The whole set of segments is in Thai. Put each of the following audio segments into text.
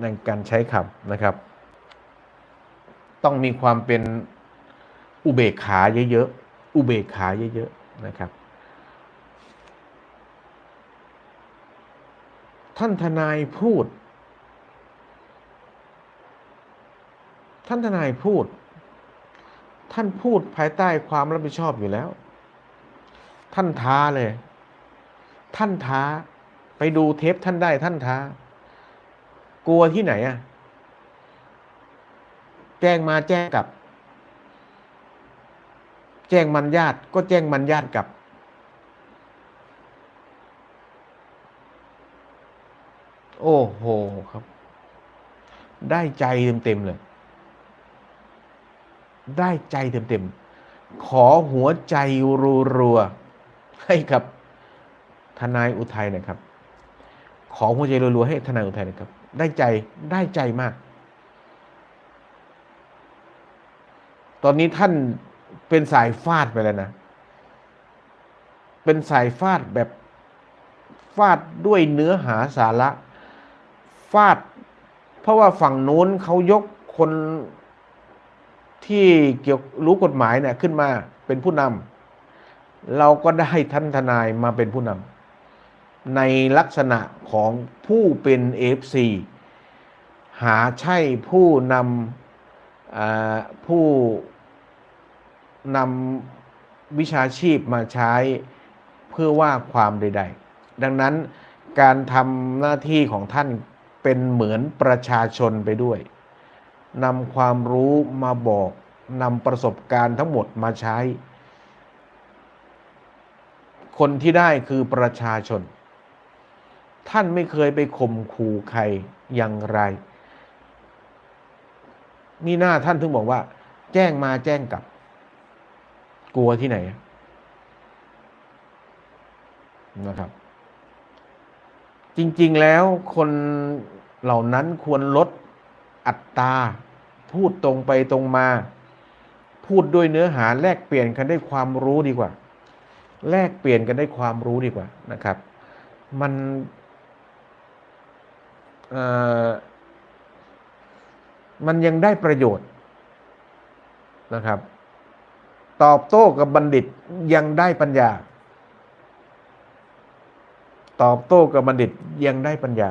ในการใช้คำนะครับ ต้องมีความเป็นอุเบกขาเยอะๆ อุเบกขาเยอะๆนะครับ ท่านทนายพูด ท่านทนายพูด ท่านพูดภายใต้ความรับผิดชอบอยู่แล้ว ท่านท้าเลย ท่านท้า ไปดูเทปท่านได้ท่านท้า กลัวที่ไหนอะแจ้งมาแจ้งกลับ แจ้งมันญาติ ก็แจ้งมันญาติกลับ โอ้โหครับ ได้ใจเต็มๆเลย ได้ใจเต็มๆ ขอหัวใจรัวๆให้กับทนายอุทัยนะครับ ขอหัวใจรัวๆให้ทนายอุทัยนะครับ ได้ใจได้ใจมาก ตอนนี้ท่านเป็นสายฟาดไปแล้วนะ เป็นสายฟาดแบบฟาดด้วยเนื้อหาสาระ ฟาด เพราะว่าฝั่งนู้นเขายกคนที่เกี่ยวรู้กฎหมายเนี่ยขึ้นมาเป็นผู้นำเราก็ได้ท่านทนายมาเป็นผู้นำ ในลักษณะของผู้เป็นเอฟซีหาใช่ผู้นำผู้นำวิชาชีพมาใช้เพื่อว่าความใด ๆ ดังนั้นการทำหน้าที่ของท่านเป็นเหมือนประชาชนไปด้วยนำความรู้มาบอกนำประสบการณ์ทั้งหมดมาใช้ คนที่ได้คือประชาชน ท่านไม่เคยไปข่มขู่ใครอย่างไร นี่หน้าท่านถึงบอกว่า แจ้งมาแจ้งกลับ กลัวที่ไหนนะครับ จริง ๆแล้วคนเหล่านั้นควรลดอัตราพูดตรงไปตรงมา พูดด้วยเนื้อหาแลกเปลี่ยนกันได้ความรู้ดีกว่า แลกเปลี่ยนกันได้ความรู้ดีกว่านะครับ มัน มันยังได้ประโยชน์นะครับ ตอบโต้กับบัณฑิตยังได้ปัญญา ตอบโต้กับบัณฑิตยังได้ปัญญา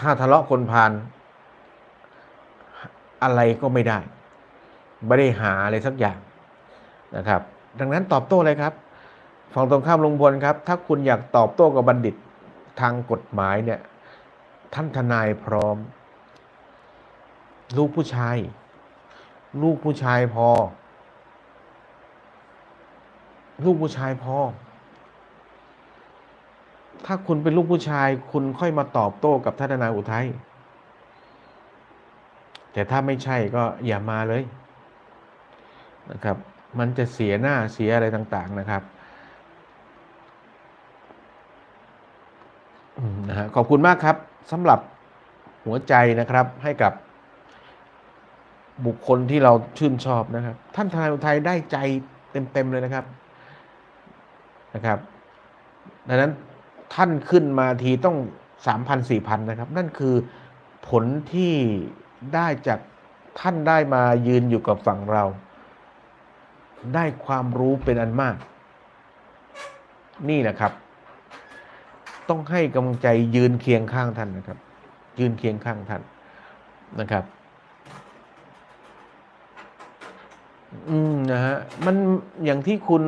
ถ้าทะเลาะคนพาลอะไรก็ไม่ได้ ไม่ได้หาอะไรสักอย่างนะครับ ดังนั้นตอบโต้เลยครับฝั่งตรงข้ามลุงพลครับ ถ้าคุณอยากตอบโต้กับบัณฑิต ทางกฎหมายเนี่ยท่านทนายพร้อม ลูกผู้ชาย ลูกผู้ชายพอ ลูกผู้ชายพอ ถ้าคุณเป็นลูกผู้ชาย คุณค่อยมาตอบโต้กับท่านทนายอุทัยแต่ถ้าไม่ใช่ก็อย่ามาเลยนะครับ มันจะเสียหน้าเสียอะไรต่าง ๆ นะครับอืม นะฮะขอบคุณมากครับสำหรับหัวใจนะครับให้กับบุคคลที่เราชื่นชอบนะครับ ท่านทนายอุทัยได้ใจเต็มๆเลยนะครับนะครับ ดังนั้นท่านขึ้นมาทีต้องสามพันสี่พันนะครับ นั่นคือผลที่ได้จากท่านได้มายืนอยู่กับฝั่งเรา ได้ความรู้เป็นอันมาก นี่แหละครับ ต้องให้กำลังใจยืนเคียงข้างท่านนะครับ ยืนเคียงข้างท่านนะครับ อืมนะฮะมันอย่างที่คุณ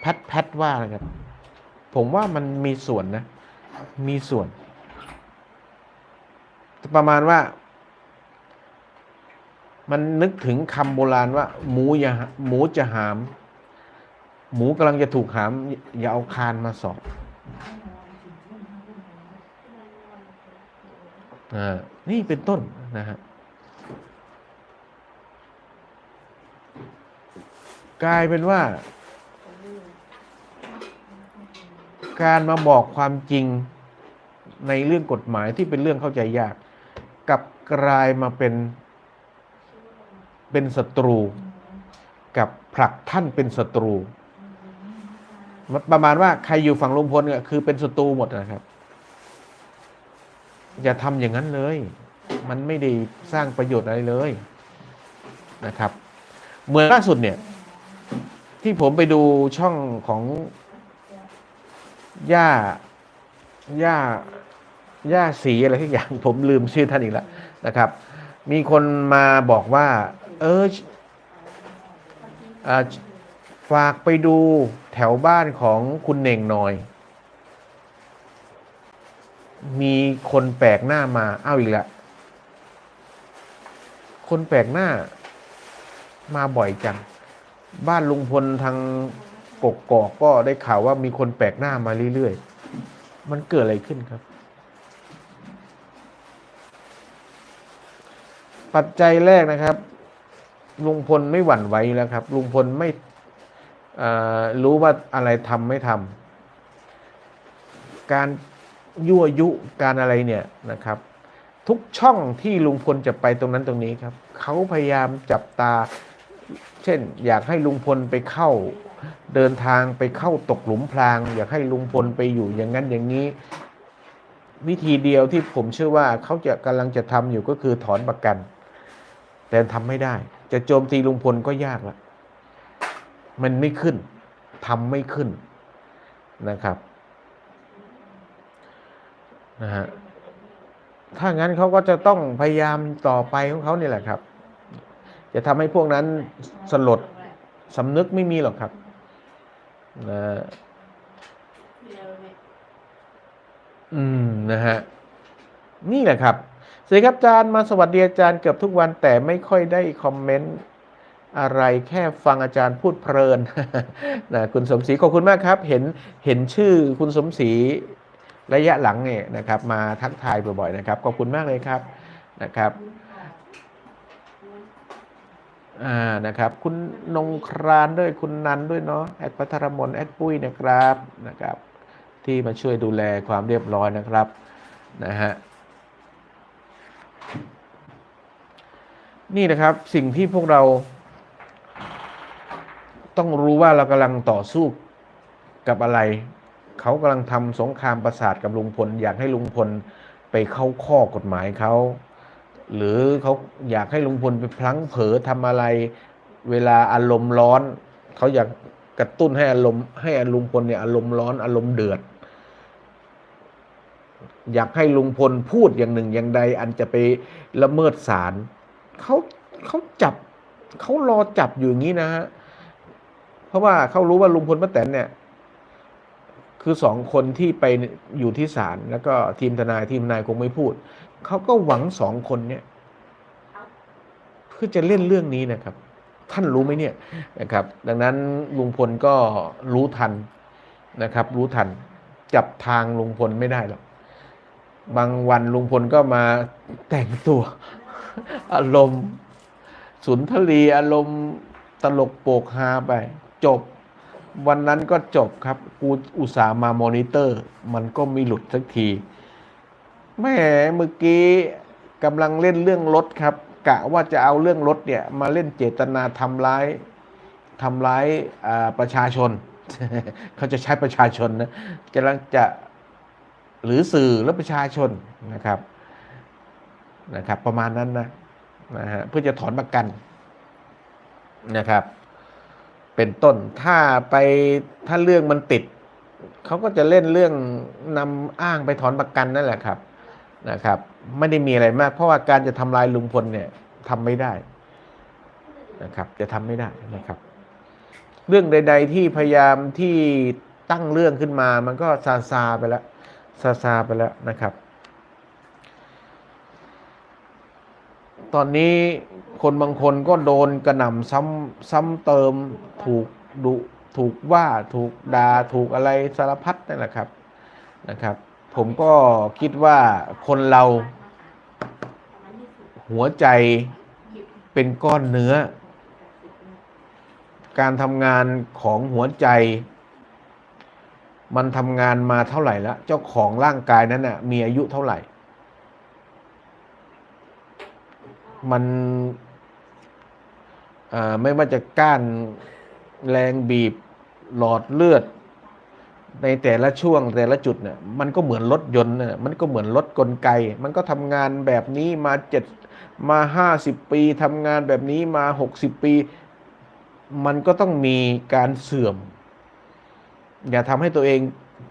แพทแพทว่านะครับ ผมว่ามันมีส่วนนะ มีส่วน ประมาณว่า มันนึกถึงคำโบราณว่า หมูอย่าหมูจะหาม หมูกำลังจะถูกหาม อย่าเอาคานมาสอบ นี่เป็นต้นนะฮะกลายเป็นว่า การมาบอกความจริงในเรื่องกฎหมายที่เป็นเรื่องเข้าใจยาก กับกลายมาเป็นเป็นศัตรู กับผลักท่านเป็นศัตรู ประมาณว่าใครอยู่ฝั่งลุงพลก็คือเป็นศัตรูหมดนะครับ อย่าทำอย่างนั้นเลย มันไม่ได้สร้างประโยชน์อะไรเลยนะครับ เหมือนล่าสุดเนี่ย ที่ผมไปดูช่องของย่าย่าย่าสีอะไรทุกอย่าง ผมลืมชื่อท่านอีกแล้วนะครับ มีคนมาบอกว่า เอออ่า ฝากไปดูแถวบ้านของคุณเน่งหน่อย มีคนแปลกหน้ามา เอ้าอีกล้วคนแปลกหน้า มาบ่อยจัง บ้านลุงพลทางกกกอกก็ได้ข่าวว่ามีคนแปลกหน้ามาเรื่อยๆ มันเกิดอะไรขึ้นครับ ปัจจัยแรกนะครับลุงพลไม่หวั่นไหวแล้วครับลุงพลไม่ รู้ว่าอะไรทำไม่ทำการยั่วยุการอะไรเนี่ยนะครับ ทุกช่องที่ลุงพลจะไปตรงนั้นตรงนี้ครับเขาพยายามจับตา เช่น อยากให้ลุงพลไปเข้า เดินทางไปเข้าตกหลุมพราง อยากให้ลุงพลไปอยู่อย่างนั้นอย่างนี้ วิธีเดียวที่ผมเชื่อว่าเขาจะกำลังจะทำอยู่ก็คือถอนประกัน แต่ทำไม่ได้ จะโจมตีลุงพลก็ยากละ มันไม่ขึ้นทำไม่ขึ้นนะครับนะฮะถ้างั้นเขาก็จะต้องพยายามต่อไปของเขาเนี่ยแหละครับ จะทำให้พวกนั้นสลดสำนึกไม่มีหรอกครับนะอืมนะฮะนี่แหละครับสวัสดีครับอาจารย์มาสวัสดีอาจารย์เกือบทุกวันแต่ไม่ค่อยได้คอมเมนต์ อะไรแค่ฟังอาจารย์พูดเพลินนะคุณสมศรีขอบคุณมากครับ เห็นเห็นชื่อคุณสมศรีระยะหลังเนี่ยนะครับ มาทักทายบ่อยๆนะครับขอบคุณมากเลยครับนะครับอ่านะครับ คุณนงครานด้วยคุณนันด้วยเนาะแอดพัทรมนแอดปุ้ยนะครับนะครับ ที่มาช่วยดูแลความเรียบร้อยนะครับนะฮะนี่นะครับสิ่งที่พวกเรา ต้องรู้ว่าเรากำลังต่อสู้กับอะไร เขากำลังทำสงครามประสาทกับลุงพล อยากให้ลุงพลไปเข้าข้อกฎหมายเขา หรือเขาอยากให้ลุงพลไปพลั้งเผลอทำอะไร เวลาอารมณ์ร้อน เขาอยากกระตุ้นให้อารมณ์ให้ลุงพลเนี่ยอารมณ์ร้อนอารมณ์เดือด อยากให้ลุงพลพูดอย่างหนึ่งอย่างใด อันจะไปละเมิดศาลเขาเขาจับเขารอจับอยู่อย่างนี้นะฮะ เพราะว่าเขารู้ว่าลุงพลป้าแตนเนี่ย คือสองคนที่ไปอยู่ที่ศาลแล้วก็ทีมทนายทีมนายคงไม่พูด เขาก็หวังสองคนเนี่ยเพื่อจะเล่นเรื่องนี้นะครับ ท่านรู้ไหมเนี่ยนะครับ ดังนั้นลุงพลก็รู้ทันนะครับ รู้ทันจับทางลุงพลไม่ได้หรอกบางวันลุงพลก็มาแต่งตัว อารมณ์สุนทรีอารมณ์ตลกโปกฮาไป จบ วันนั้นก็จบครับ กูอุตส่าห์มามอนิเตอร์ มันก็ม่หลุดสักทีแม่เมื่อกี้กำลังเล่นเรื่องรถครับ กะว่าจะเอาเรื่องรถเนี่ย มาเล่นเจตนาทำร้ายทำร้ายประชาชน เขาจะใช้ประชาชนนะกำลังจะหรือสื่อและประชาชนนะครับนะครับ ประมาณนั้นนะนะฮะเพื่อจะถอนประกันนะครับ เป็นต้น ถ้าไปถ้าเรื่องมันติด เขาก็จะเล่นเรื่องนำอ้างไปถอนประกันนั่นแหละครับนะครับ ไม่ได้มีอะไรมาก เพราะว่าการจะทำลายลุงพลเนี่ยทำไม่ได้นะครับ จะทำไม่ได้นะครับ เรื่องใด ๆ ที่พยายามที่ตั้งเรื่องขึ้นมา มันก็ซาซาไปแล้วซาซาไปแล้วนะครับ ตอนนี้คนบางคนก็โดนกระหน่ำซ้ำซ้ำเติมถูกดุถูกว่าถูกด่าถูกอะไรสารพัดนั่นแหละครับนะครับ ผมก็คิดว่าคนเราหัวใจเป็นก้อนเนื้อ การทำงานของหัวใจ มันทำงานมาเท่าไหร่แล้ว เจ้าของร่างกายนั้นน่ะมีอายุเท่าไหร่ มันไม่ว่าจะก้านแรงบีบหลอดเลือด ในแต่ละช่วงแต่ละจุดเนี่ยมันก็เหมือนรถยนต์น่ะมันก็เหมือนรถกลไก มันก็ทำงานแบบนี้มาเจ็ดมาห้าสิบปีทำงานแบบนี้มาหกสิบปี มันก็ต้องมีการเสื่อม อย่าทำให้ตัวเอง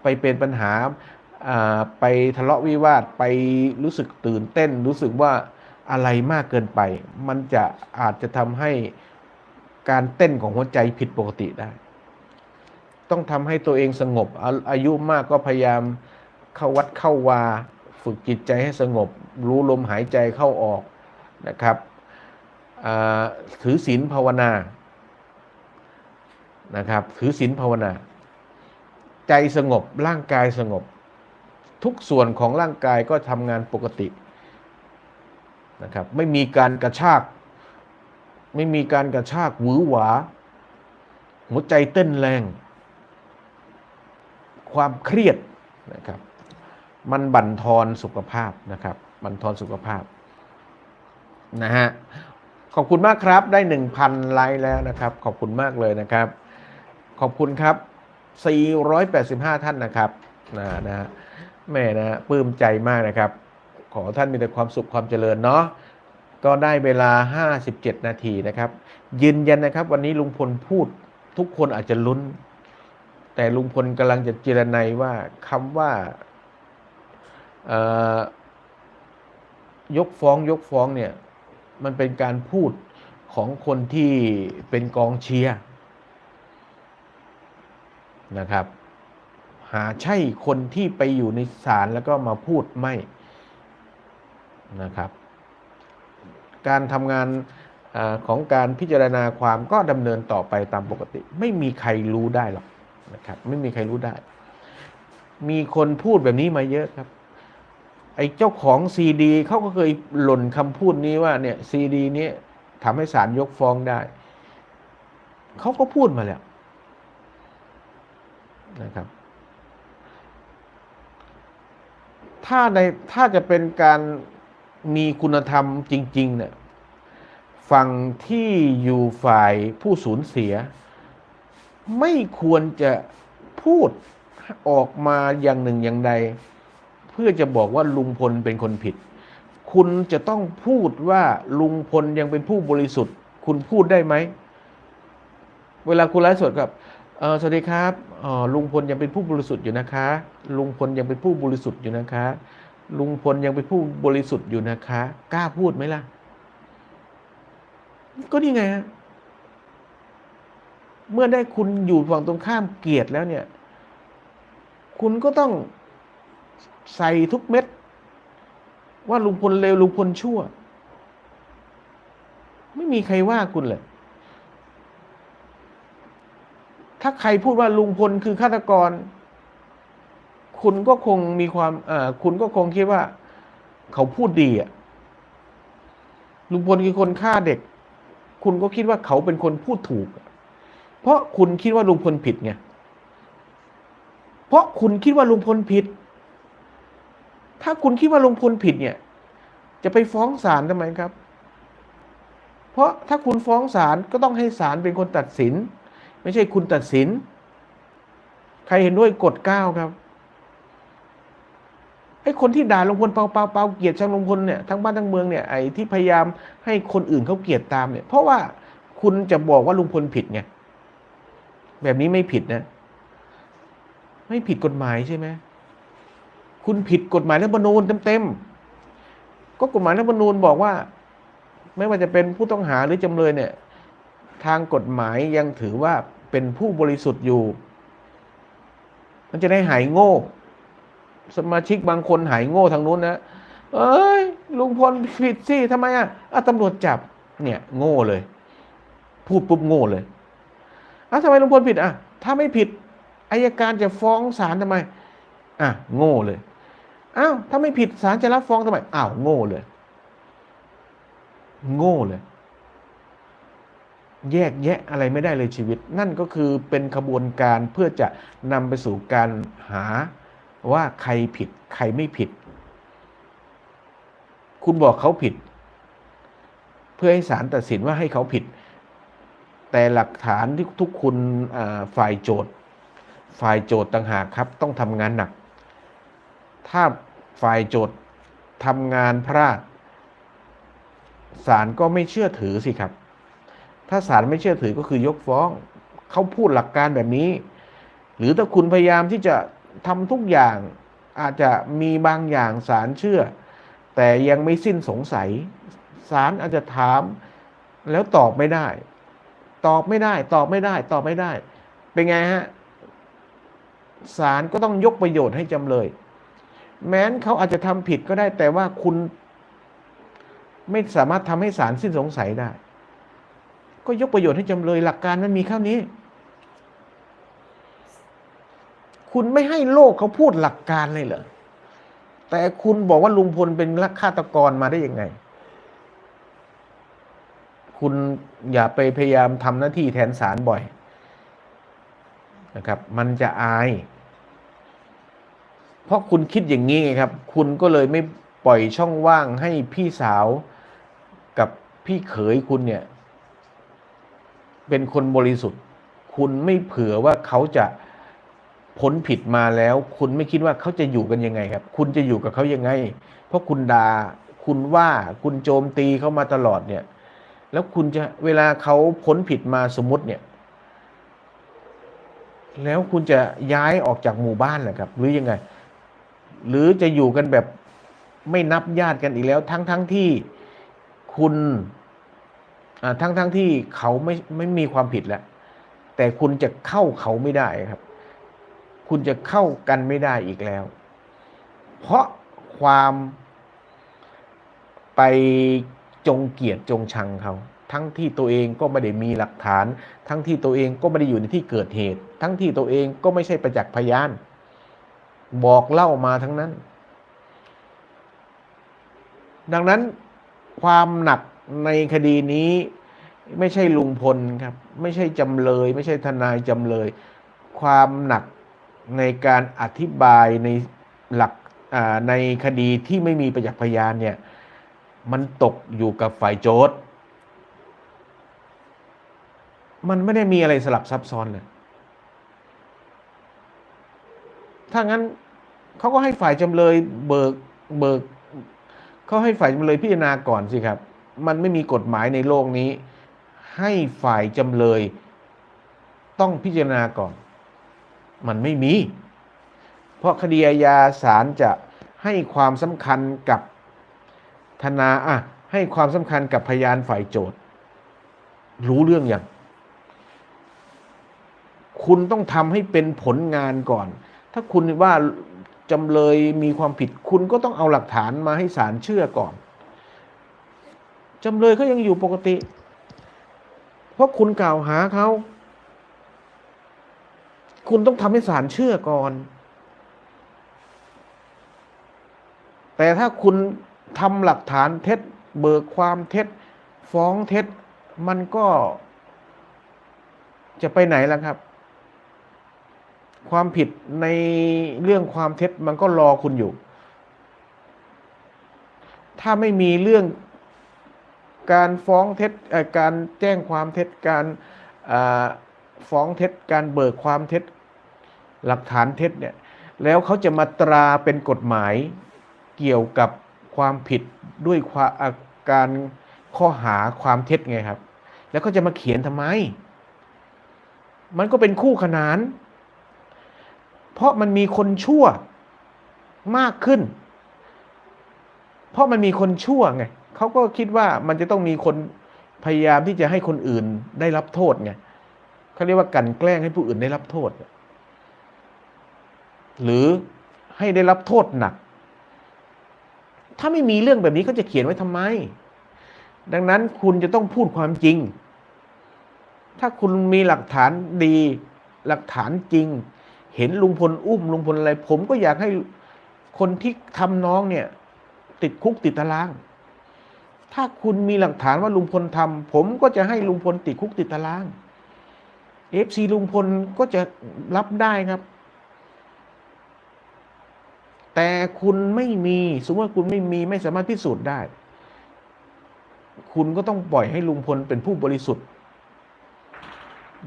ไปเป็นปัญหาไปทะเลาะวิวาทไปรู้สึกตื่นเต้นรู้สึกว่า อะไรมากเกินไป มันจะอาจจะทำให้การเต้นของหัวใจผิดปกติได้ ต้องทำให้ตัวเองสงบอาอายุมากก็พยายามเข้าวัดเข้าวา ฝึกจิตใจให้สงบ รู้ลมหายใจเข้าออกนะครับถือศีลภาวนานะครับถือศีลภาวนา ใจสงบร่างกายสงบ ทุกส่วนของร่างกายก็ทำงานปกติ นะครับไม่มีการกระชาก ไม่มีการกระชากหวือหวา หัวใจเต้นแรง ความเครียดนะครับ มันบั่นทอนสุขภาพนะครับ บั่นทอนสุขภาพนะฮะขอบคุณมากครับได้ 1,000 ไลค์แล้วนะครับ ขอบคุณมากเลยนะครับ ขอบคุณครับ 485 ท่านนะครับนะนะฮะแม่นะฮะปลื้มใจมากนะครับ ขอท่านมีแต่ความสุขความเจริญเนาะก็ได้เวลา 57 นาทีนะครับ ยืนยันนะครับ วันนี้ลุงพลพูดทุกคนอาจจะลุ้น แต่ลุงพลกำลังจะเจรนัยว่าคำว่าเอ่ยกฟ้องยกฟ้องเนี่ย มันเป็นการพูดของคนที่เป็นกองเชียร์นะครับ หาใช่คนที่ไปอยู่ในศาลแล้วก็มาพูดไม่ นะครับ การทำงานอของการพิจารณาความก็ดำเนินต่อไปตามปกติ ไม่มีใครรู้ได้หรอกนะครับ ไม่มีใครรู้ได้ มีคนพูดแบบนี้มาเยอะครับ ไอ้เจ้าของซีดีเขาก็เคยหล่นคำพูดนี้ว่าเนี่ยซีดีนี้ทำให้ศาลยกฟ้องได้เขาก็พูดมาแล้วนะครับ ถ้าในถ้าจะเป็นการ มีคุณธรรมจริงๆเนี่ยฝั่งที่อยู่ฝ่ายผู้สูญเสีย ไม่ควรจะพูดออกมาอย่างหนึ่งอย่างใด เพื่อจะบอกว่าลุงพลเป็นคนผิด คุณจะต้องพูดว่าลุงพลยังเป็นผู้บริสุทธิ์ คุณพูดได้ไหม เวลาคุณไลฟ์สดกับสวัสดีครับลุงพลยังเป็นผู้บริสุทธิ์อยู่นะคะ ลุงพลยังเป็นผู้บริสุทธิ์อยู่นะคะ ลุงพลยังเป็นผู้บริสุทธิ์อยู่นะคะ กล้าพูดไหมล่ะ ก็นี่ไงฮะเมื่อได้คุณอยู่ฝั่งตรงข้ามเกลียดแล้วเนี่ย คุณก็ต้องใส่ทุกเม็ด ว่าลุงพลเลวลุงพลชั่ว ไม่มีใครว่าคุณเลย ถ้าใครพูดว่าลุงพลคือฆาตกร คุณก็คงมีความเอคุณก็คงคิดว่า เขาพูดดีอะลุงพลคือคนฆ่าเด็ก คุณก็คิดว่าเขาเป็นคนพูดถูก เพราะคุณคิดว่าลุงพลผิดไงเพราะคุณคิดว่าลุงพลผิด ถ้าคุณคิดว่าลุงพลผิดเนี่ย จะไปฟ้องศาลทำไมครับ เพราะถ้าคุณฟ้องศาลก็ต้องให้ศาลเป็นคนตัดสิน ไม่ใช่คุณตัดสิน ใครเห็นด้วยกดเก้าครับ ไอ้คนที่ด่าลุงพลเปาเปาเปาเกลียดชังลุงพลเนี่ยทั้งบ้านทั้งเมืองเนี่ยไอ้ที่พยายามให้คนอื่นเขาเกลียดตามเนี่ย เพราะว่าคุณจะบอกว่าลุงพลผิดไงแบบนี้ไม่ผิดนะ ไม่ผิดกฎหมายใช่ไหมคุณผิดกฎหมายรัฐธรรมนูญเต็มๆก็กฎหมายรัฐธรรมนูญบอกว่า ไม่ว่าจะเป็นผู้ต้องหาหรือจำเลยเนี่ย ทางกฎหมายยังถือว่าเป็นผู้บริสุทธิ์อยู่ มันจะได้หายโง่ สมาชิกบางคนหายโง่ทางนู้นนะเอ้ยลุงพลผิดสิทำไมอะอะตำรวจจับ เนี่ย โง่เลย พูดปุ๊บโง่เลยอะทำไมลุงพลผิดอะ ถ้าไม่ผิดอายการจะฟ้องศาลทำไม อะ โง่เลยอ้าวถ้าไม่ผิดศาลจะรับฟ้องทำไมอ้าวโง่เลย โง่เลย แยกแยะอะไรไม่ได้เลยชีวิต นั่นก็คือเป็นขบวนการเพื่อจะนำไปสู่การหา ว่าใครผิดใครไม่ผิด คุณบอกเขาผิด เพื่อให้ศาลตัดสินว่าให้เขาผิด แต่หลักฐานที่ทุกคุณฝ่ายโจทย์ฝ่ายโจทย์ต่างหากครับ ต้องทำงานหนัก ถ้าฝ่ายโจทย์ทำงานพลาดศาลก็ไม่เชื่อถือสิครับ ถ้าศาลไม่เชื่อถือก็คือยกฟ้อง เขาพูดหลักการแบบนี้ หรือถ้าคุณพยายามที่จะ ทำทุกอย่างอาจจะมีบางอย่างศาลเชื่อ แต่ยังไม่สิ้นสงสัยศาลอาจจะถามแล้วตอบไม่ได้ ตอบไม่ได้ ตอบไม่ได้ ตอบไม่ได้ เป็นไงฮะศาลก็ต้องยกประโยชน์ให้จำเลย แม้นเขาอาจจะทำผิดก็ได้ แต่ว่าคุณ ไม่สามารถทำให้ศาลสิ้นสงสัยได้ ก็ยกประโยชน์ให้จำเลย หลักการมันมีแค่นี้ คุณไม่ให้โลกเขาพูดหลักการเลยเหรอแต่คุณบอกว่าลุงพลเป็นลักฆาตกรมาได้ยังไง คุณอย่าไปพยายามทำหน้าที่แทนศาลบ่อยนะครับ มันจะอาย เพราะคุณคิดอย่างนี้ไงครับ คุณก็เลยไม่ปล่อยช่องว่างให้พี่สาวกับพี่เขยคุณเนี่ย เป็นคนบริสุทธิ์ คุณไม่เผื่อว่าเขาจะ พ้นผิดมาแล้ว คุณไม่คิดว่าเขาจะอยู่กันยังไงครับ คุณจะอยู่กับเขายังไง เพราะคุณดา่าคุณว่าคุณโจมตีเขามาตลอดเนี่ย แล้วคุณจะเวลาเขาพ้นผิดมาสมมติเนี่ย แล้วคุณจะย้ายออกจากหมู่บ้านเหรอครับ หรือยังไง หรือจะอยู่กันแบบไม่นับญาติกันอีกแล้ว ทั้งทั้งที่คุณทั้งทั้งที่เขาไม่ไม่มีความผิดแล้วแต่คุณจะเข้าเขาไม่ได้ครับ คุณจะเข้ากันไม่ได้อีกแล้ว เพราะความไปจงเกียดจงชังเขา ทั้งที่ตัวเองก็ไม่ได้มีหลักฐาน ทั้งที่ตัวเองก็ไม่ได้อยู่ในที่เกิดเหตุ ทั้งที่ตัวเองก็ไม่ใช่ประจักษ์พยาน บอกเล่ามาทั้งนั้น ดังนั้นความหนักในคดีนี้ไม่ใช่ลุงพลครับ ไม่ใช่จำเลย ไม่ใช่ทนายจำเลย ความหนัก ในการอธิบายในหลักในคดีที่ไม่มีประจักษ์พยานเนี่ยมันตกอยู่กับฝ่ายโจทย์ มันไม่ได้มีอะไรสลับซับซ้อนเลย ถ้างั้นเขาก็ให้ฝ่ายจำเลยเบิกเบิกเขาให้ฝ่ายจำเลยพิจารณาก่อนสิครับ มันไม่มีกฎหมายในโลกนี้ ให้ฝ่ายจำเลยต้องพิจารณาก่อน มันไม่มี เพราะคดีอาญาศาลจะให้ความสำคัญกับธนาอะให้ความสำคัญกับพยานฝ่ายโจทย์ รู้เรื่องอย่าง คุณต้องทำให้เป็นผลงานก่อน ถ้าคุณว่าจำเลยมีความผิด คุณก็ต้องเอาหลักฐานมาให้ศาลเชื่อก่อนจำเลยเขายังอยู่ปกติ เพราะคุณกล่าวหาเขา คุณต้องทำให้ศาลเชื่อก่อน แต่ถ้าคุณทำหลักฐานเท็จ เบิกความเท็จ ฟ้องเท็จ มันก็จะไปไหนล่ะครับ ความผิดในเรื่องความเท็จมันก็รอคุณอยู่ ถ้าไม่มีเรื่องการฟ้องเท็จการแจ้งความเท็จการฟ้องเท็จการเบิกความเท็จ หลักฐานเท็จเนี่ยแล้วเขาจะมาตราเป็นกฎหมายเกี่ยวกับความผิดด้วยการข้อหาความเท็จไงครับ แล้วก็จะมาเขียนทำไม มันก็เป็นคู่ขนาน เพราะมันมีคนชั่วมากขึ้น เพราะมันมีคนชั่วไงเขาก็คิดว่ามันจะต้องมีคนพยายามที่จะให้คนอื่นได้รับโทษไงเขาเรียกว่ากันแกล้งให้ผู้อื่นได้รับโทษ หรือให้ได้รับโทษหนัก ถ้าไม่มีเรื่องแบบนี้เขาจะเขียนไว้ทำไม ดังนั้นคุณจะต้องพูดความจริง ถ้าคุณมีหลักฐานดี หลักฐานจริง เห็นลุงพลอุ้มลุงพลอะไร ผมก็อยากให้คนที่ทำน้องเนี่ย ติดคุกติดตาราง ถ้าคุณมีหลักฐานว่าลุงพลทำผมก็จะให้ลุงพลติดคุกติดตารางเอฟซีลุงพลก็จะรับได้ครับ แต่คุณไม่มีสมมติว่าคุณไม่มีไม่สามารถพิสูจน์ได้ คุณก็ต้องปล่อยให้ลุงพลเป็นผู้บริสุทธิ์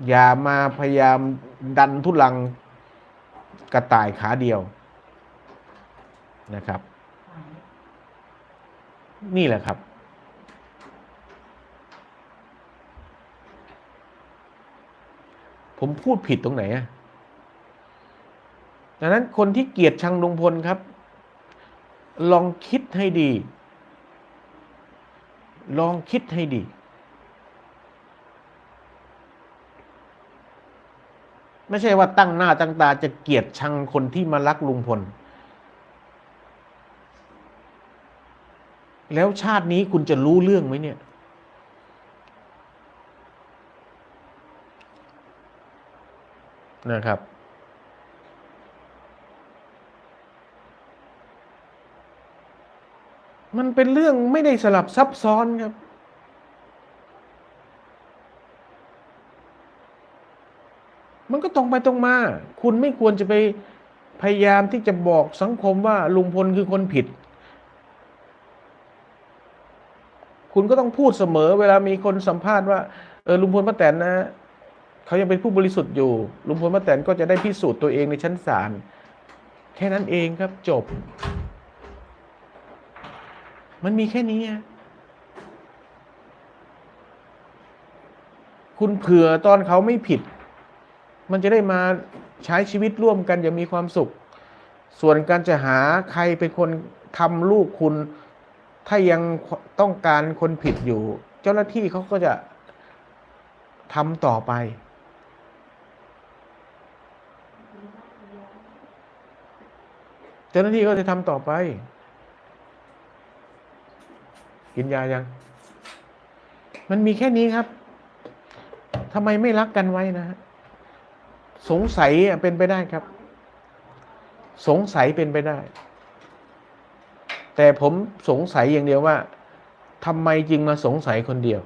อย่ามาพยายามดันทุลังกระต่ายขาเดียวนะครับ นี่แหละครับ ผมพูดผิดตรงไหนอะ ดังนั้นคนที่เกลียดชังลุงพลครับ ลองคิดให้ดี ลองคิดให้ดี ไม่ใช่ว่าตั้งหน้าตั้งตาจะเกลียดชังคนที่มารักลุงพล แล้วชาตินี้คุณจะรู้เรื่องไหมเนี่ยนะครับ มันเป็นเรื่องไม่ได้สลับซับซ้อนครับ มันก็ตรงไปตรงมา คุณไม่ควรจะไปพยายามที่จะบอกสังคมว่าลุงพลคือคนผิด คุณก็ต้องพูดเสมอ เวลามีคนสัมภาษณ์ว่าเออลุงพลป้าแตนนะเขายังเป็นผู้บริสุทธิ์อยู่ ลุงพลป้าแตนก็จะได้พิสูจน์ตัวเองในชั้นศาลแค่นั้นเองครับจบ มันมีแค่นี้คุณเผื่อตอนเขาไม่ผิด มันจะได้มาใช้ชีวิตร่วมกันอย่างมีความสุข ส่วนการจะหาใครเป็นคนทำลูกคุณ ถ้ายังต้องการคนผิดอยู่ เจ้าหน้าที่เขาก็จะทำต่อไป เจ้าหน้าที่ก็จะทำต่อไป กินยายัง มันมีแค่นี้ครับทำไมไม่รักกันไว้นะฮะสงสัยเป็นไปได้ครับ สงสัยเป็นไปได้ แต่ผมสงสัยอย่างเดียวว่าทำไมจึงมาสงสัยคนเดียว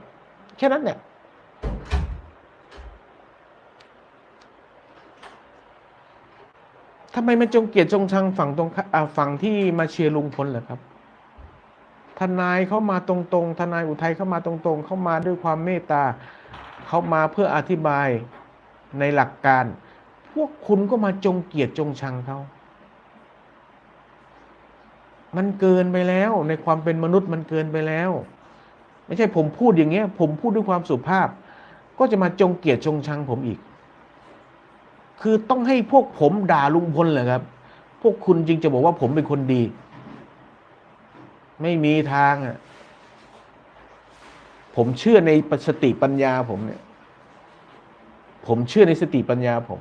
แค่นั้นเนี่ยทำไมมันจงเกลียดจงชังฝั่งตรงฝั่งที่มาเชียร์ลุงพลเหรอครับ ทนายเข้ามาตรงๆ ทนายอุทัยเข้ามาตรงๆ เข้ามาด้วยความเมตตา เข้ามาเพื่ออธิบายในหลักการ พวกคุณก็มาจงเกียดจงชังเขา มันเกินไปแล้วในความเป็นมนุษย์มันเกินไปแล้ว ไม่ใช่ผมพูดอย่างเงี้ย ผมพูดด้วยความสุภาพ ก็จะมาจงเกียดจงชังผมอีก คือต้องให้พวกผมด่าลุงพลเหรอครับ พวกคุณจึงจะบอกว่าผมเป็นคนดี ไม่มีทางอะ ผมเชื่อในสติปัญญาผมเนี่ย ผมเชื่อในสติปัญญาผม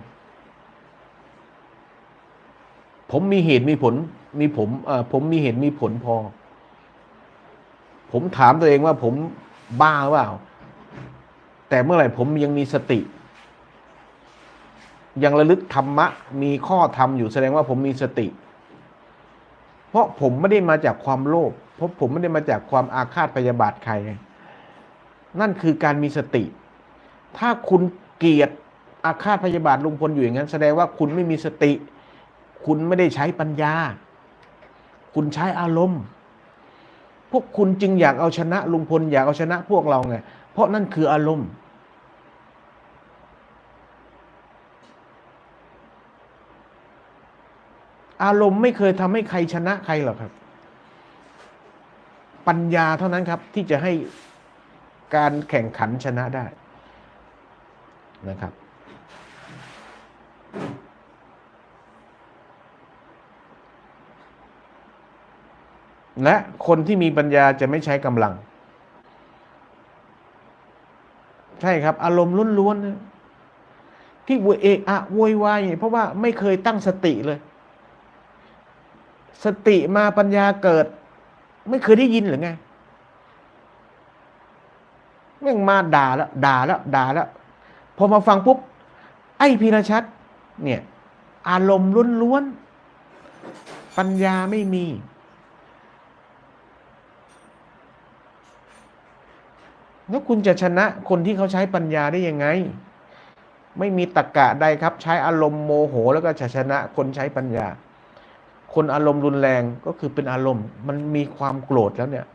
ผมมีเหตุมีผล มีผมเอ่อผมมีเหตุมีผลพอ ผมถามตัวเองว่าผมบ้าหรือเปล่า แต่เมื่อไหร่ผมยังมีสติ ยังระลึกธรรมะ มีข้อธรรมอยู่แสดงว่าผมมีสติ เพราะผมไม่ได้มาจากความโลภ เพราะผมไม่ได้มาจากความอาฆาตพยาบาทใคร นั่นคือการมีสติ ถ้าคุณเกลียดอาฆาตพยาบาทลุงพลอยู่อย่างนั้น แสดงว่าคุณไม่มีสติ คุณไม่ได้ใช้ปัญญา คุณใช้อารมณ์ พวกคุณจึงอยากเอาชนะลุงพลอยากเอาชนะพวกเราไง เพราะนั่นคืออารมณ์อารมณ์ไม่เคยทำให้ใครชนะใครหรอกครับ ปัญญาเท่านั้นครับที่จะให้การแข่งขันชนะได้นะครับ และคนที่มีปัญญาจะไม่ใช้กำลัง ใช่ครับ อารมณ์ล้วนๆนที่โวยเอะอะโวยวายเพราะว่าไม่เคยตั้งสติเลย สติมาปัญญาเกิด ไม่เคยได้ยินหรือไงแม่งมาด่าแล้วด่าแล้วด่าแล้วพอมาฟังปุ๊บ ไอ้พีรชัดเนี่ย อารมณ์ล้วนๆปัญญาไม่มี แล้วคุณจะชนะคนที่เขาใช้ปัญญาได้ยังไง ไม่มีตรกกะใดครับ ใช้อารมณ์โมโห แล้วก็ชนะคนใช้ปัญญา คนอารมณ์รุนแรงก็คือเป็นอารมณ์ มันมีความโกรธแล้วเนี่ย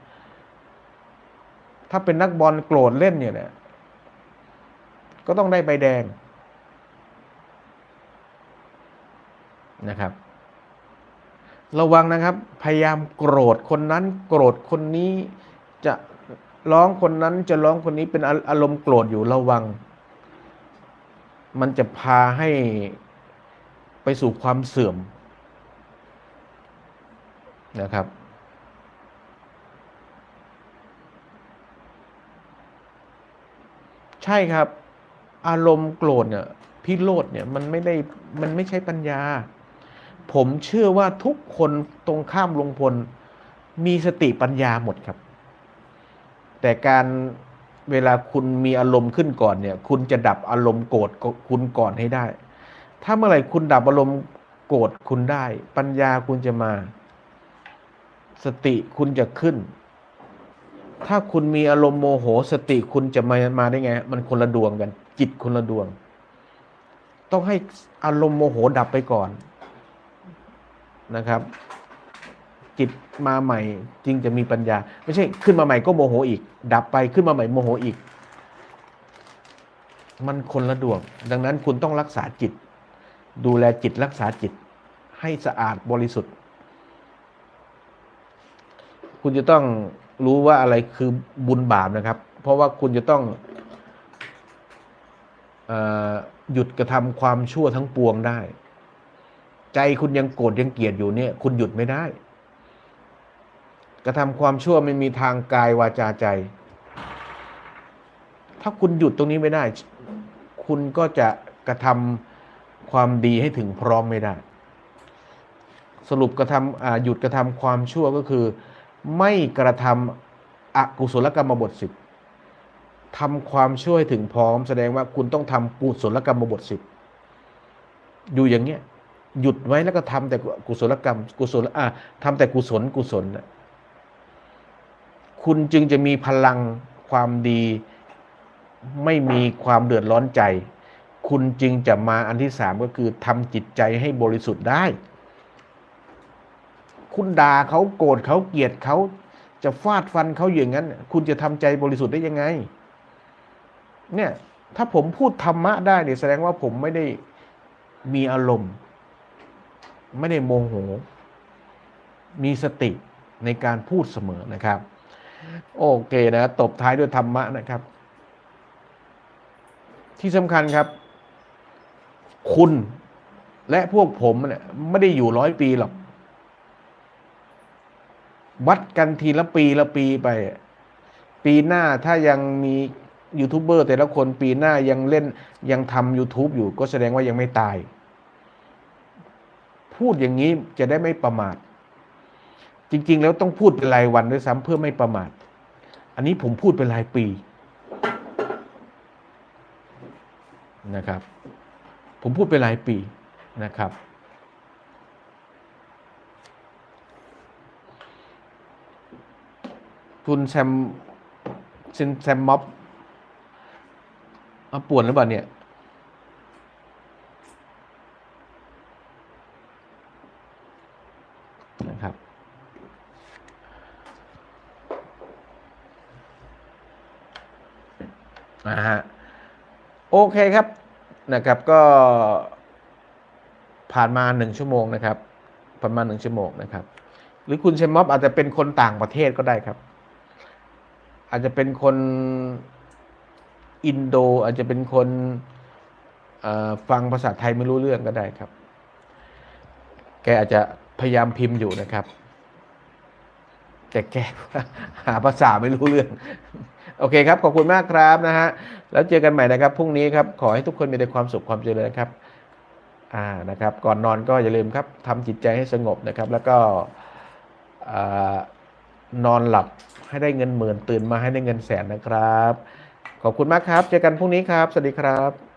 ถ้าเป็นนักบอลโกรธเล่นเนี่ยเนี่ยก็ต้องได้ใบแดงนะครับ ระวังนะครับ พยายามโกรธคนนั้นโกรธคนนี้จะร้องคนนั้นจะร้องคนนี้เป็นอารมณ์โกรธอยู่ระวัง มันจะพาให้ไปสู่ความเสื่อม นะครับ ใช่ครับ อารมณ์โกรธเนี่ยพิโรธเนี่ยมันไม่ได้มันไม่ใช่ปัญญา ผมเชื่อว่าทุกคนตรงข้ามลงพลมีสติปัญญาหมดครับ แต่การเวลาคุณมีอารมณ์ขึ้นก่อนเนี่ย คุณจะดับอารมณ์โกรธคุณก่อนให้ได้ ถ้าเมื่อไหร่คุณดับอารมณ์โกรธคุณได้ ปัญญาคุณจะมา สติคุณจะขึ้น ถ้าคุณมีอารมณ์โมโห สติคุณจะมามาได้ไง มันคนละดวงกัน จิตคนละดวง ต้องให้อารมณ์โมโหดับไปก่อนนะครับ จิตมาใหม่จึงจะมีปัญญา ไม่ใช่ขึ้นมาใหม่ก็โมโหอีก ดับไปขึ้นมาใหม่โมโหอีก มันคนละดวง ดังนั้นคุณต้องรักษาจิต ดูแลจิตรักษาจิต ให้สะอาดบริสุทธิ์ คุณจะต้องรู้ว่าอะไรคือบุญบาปนะครับ เพราะว่าคุณจะต้องอหยุดกระทำความชั่วทั้งปวงได้ ใจคุณยังโกรธยังเกลียดอยู่เนี่ย คุณหยุดไม่ได้ กระทำความชั่วไม่มีทางกายวาจาใจ ถ้าคุณหยุดตรงนี้ไม่ได้ คุณก็จะกระทำความดีให้ถึงพร้อมไม่ได้ สรุปกระทำอ่าหยุดกระทำความชั่วก็คือ ไม่กระทำอกุศลกรรมบทสิบทำความช่วยถึงพร้อมแสดงว่าคุณต้องทำกุศลกรรมบทสิบอยู่อย่างเงี้ยหยุดไว้แล้วก็ทำแต่กุศลกรรม กุศลอะทำแต่กุศลกุศลนะคุณจึงจะมีพลังความดี ไม่มีความเดือดร้อนใจ คุณจึงจะมาอันที่สามก็คือทำจิตใจให้บริสุทธิ์ได้ คุณด่าเขาโกรธเขาเกลียดเขาจะฟาดฟันเขาอย่างนั้น คุณจะทำใจบริสุทธิ์ได้ยังไง เนี่ยถ้าผมพูดธรรมะได้เนี่ยแสดงว่าผมไม่ได้มีอารมณ์ ไม่ได้โมโห มีสติในการพูดเสมอนะครับ โอเคนะตบท้ายด้วยธรรมะนะครับ ที่สำคัญครับ คุณและพวกผมเนี่ยไม่ได้อยู่ร้อยปีหรอก วัดกันทีละปีละปีไป ปีหน้าถ้ายังมียูทูบเบอร์แต่ละคนปีหน้ายังเล่นยังทำ YouTube อยู่ก็แสดงว่ายังไม่ตาย พูดอย่างนี้จะได้ไม่ประมาท จริง ๆ แล้วต้องพูดเป็นรายวันด้วยซ้ำเพื่อไม่ประมาท อันนี้ผมพูดเป็นรายปีนะครับ ผมพูดเป็นรายปีนะครับ คุณแซมแซมม็อบมาป่วนหรือเปล่าเนี่ยนะครับ นะฮะ โอเคครับ นะครับ ก็ผ่านมาหนึ่งชั่วโมงนะครับ ประมาณหนึ่งชั่วโมงนะครับ หรือคุณเชมม็อบอาจจะเป็นคนต่างประเทศก็ได้ครับ อาจจะเป็นคนอินโด อาจจะเป็นคนฟังภาษาไทยไม่รู้เรื่องก็ได้ครับ แกอาจจะพยายามพิมพ์อยู่นะครับ แต่แกหาภาษาไม่รู้เรื่อง โอเคครับ ขอบคุณมากครับนะฮะ แล้วเจอกันใหม่นะครับพรุ่งนี้ครับ ขอให้ทุกคนมีแต่ความสุขความเจริญนะครับ อ่า นะครับ ก่อนนอนก็อย่าลืมครับทำจิตใจให้สงบนะครับ แล้วก็อนอนหลับ ให้ได้เงินหมื่นตื่นมาให้ได้เงินแสนนะครับ ขอบคุณมากครับ เจอกันพรุ่งนี้ครับ สวัสดีครับ